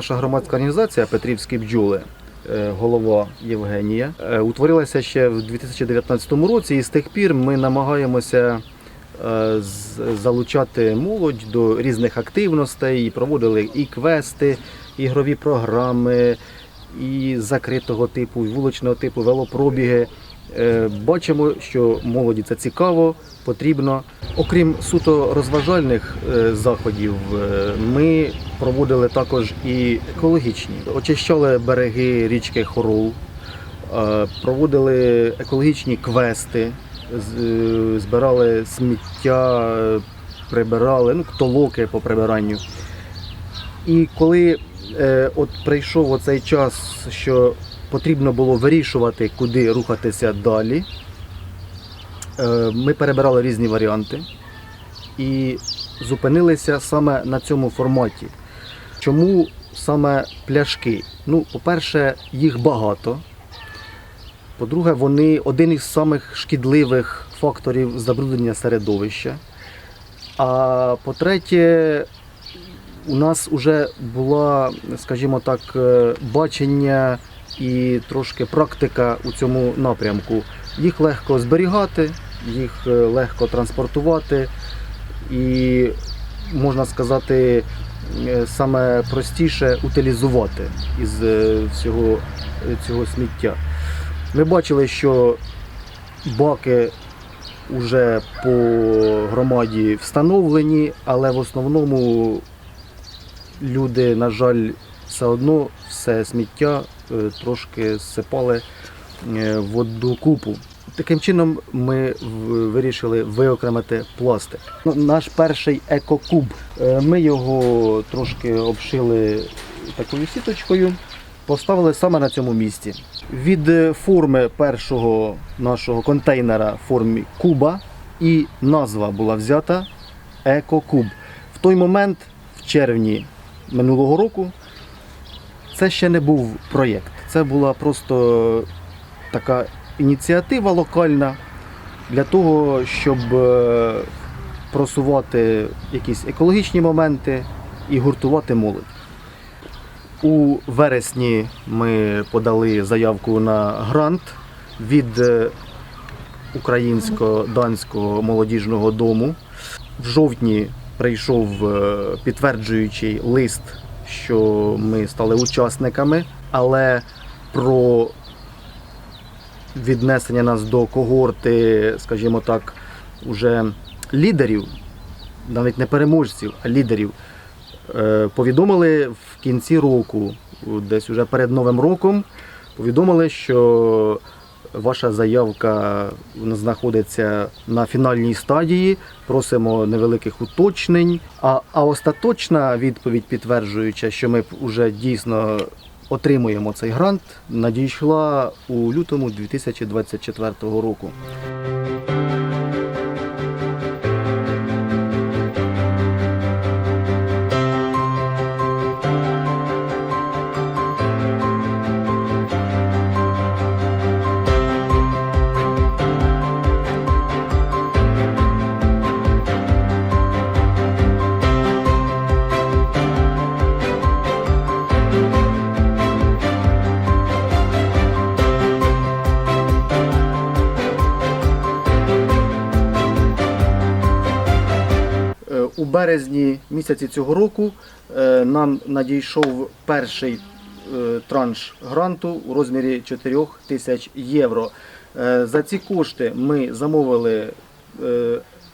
Наша громадська організація Петрівські бджоли, е, голова Євгенія, е, утворилася ще в 2019 році, і з тих пір ми намагаємося е, залучати молодь до різних активностей, і проводили і квести, ігрові програми, і закритого типу, і вуличного типу, велопробіги. Е, Бачимо, що молоді це цікаво, потрібно. Окрім суто розважальних е, заходів, е, ми проводили також і екологічні. Очищали береги річки Хорол, проводили екологічні квести, збирали сміття, прибирали, ну, толоки по прибиранню. І коли от прийшов оцей час, що потрібно було вирішувати, куди рухатися далі, е, ми перебирали різні варіанти і зупинилися саме на цьому форматі. Чому саме пляшки? Ну, по-перше, їх багато. По-друге, вони один із самих шкідливих факторів забруднення середовища. А по-третє, у нас вже була, скажімо так, е, бачення і трошки практика у цьому напрямку. Їх легко зберігати, їх е, легко транспортувати і, можна сказати, е, саме простіше утилізувати із е, всього цього сміття. Ми бачили, що баки вже по громаді встановлені, але в основному люди, на жаль, все одно все сміття трошки зсипали е, в одну купу. Таким чином ми вирішили виокремити пластик. Ну, Наш перший екокуб. е, Ми його трошки обшили такою сіточкою, поставили саме на цьому місці. Від е, форми першого нашого контейнера в формі куба і назва була взята Екокуб. В той момент, в червні минулого року, це ще не був проєкт. Це була просто така ініціатива локальна для того, щоб е, просувати якісь екологічні моменти і гуртувати молодь. У вересні ми подали заявку на грант від е, Українсько-данського молодіжного дому. В жовтні прийшов е, підтверджуючий лист, що ми стали учасниками, але про віднесення нас до когорти, скажімо так, уже лідерів, навіть не переможців, а лідерів, е, повідомили в кінці року, десь уже перед Новим роком, повідомили, що ваша заявка знаходиться на фінальній стадії. Просимо невеликих уточнень. А, а остаточна відповідь, підтверджуюча, що ми вже дійсно отримуємо цей грант, надійшла у лютому 2024 року. У березні місяці цього року е, нам надійшов перший е, транш гранту у розмірі 4 тисяч євро. Е, За ці кошти ми замовили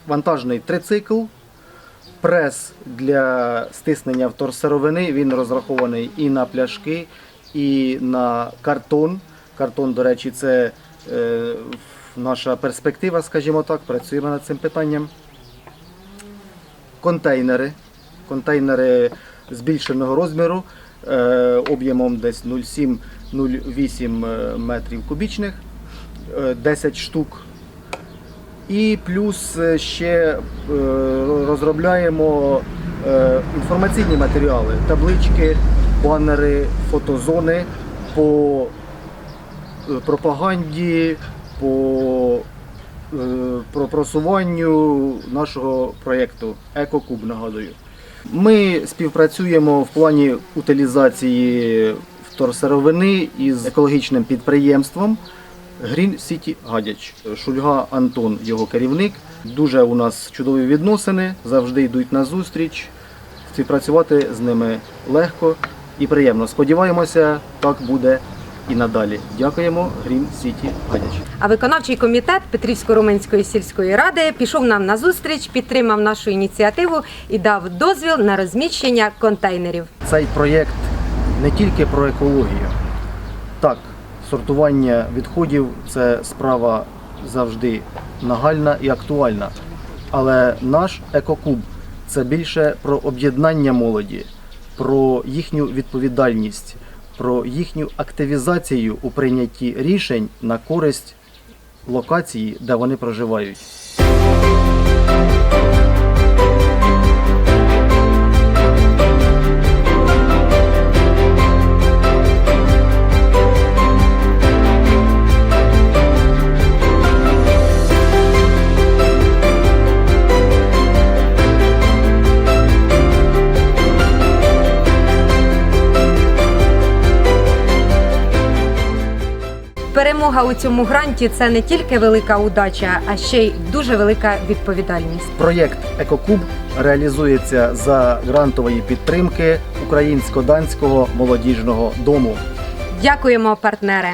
вантажний трицикл, прес для стиснення вторсировини. Він розрахований і на пляшки, і на картон. Картон, до речі, це наша перспектива, скажімо так, працюємо над цим питанням контейнери. Контейнери збільшеного розміру, е, об'ємом десь 0,7-0,8 е, метрів кубічних, е, 10 штук. І плюс е, ще е, розробляємо е, інформаційні матеріали, таблички, банери, фотозони по е, пропаганді, по е, про просуванню нашого проєкту Екокуб, нагадую. Ми співпрацюємо в плані утилізації вторсировини із екологічним підприємством Green City Гадяч. Шульга Антон, його керівник. Дуже у нас чудові відносини, завжди йдуть на зустріч. Співпрацювати з ними легко і приємно. Сподіваємося, так буде і надалі. Дякуємо Green City Гадяч. А виконавчий комітет Петрівсько-Руменської сільської ради пішов нам на зустріч, підтримав нашу ініціативу і дав дозвіл на розміщення контейнерів. Цей проєкт не тільки про екологію. Так, сортування відходів це справа завжди нагальна і актуальна. Але наш екокуб це більше про об'єднання молоді, про їхню відповідальність, про їхню активізацію у прийнятті рішень на користь локації, де вони проживають. Перемога у цьому гранті це не тільки велика удача, а ще й дуже велика відповідальність. Проєкт Екокуб реалізується за грантової підтримки Українсько-данського молодіжного дому. Дякуємо, партнери!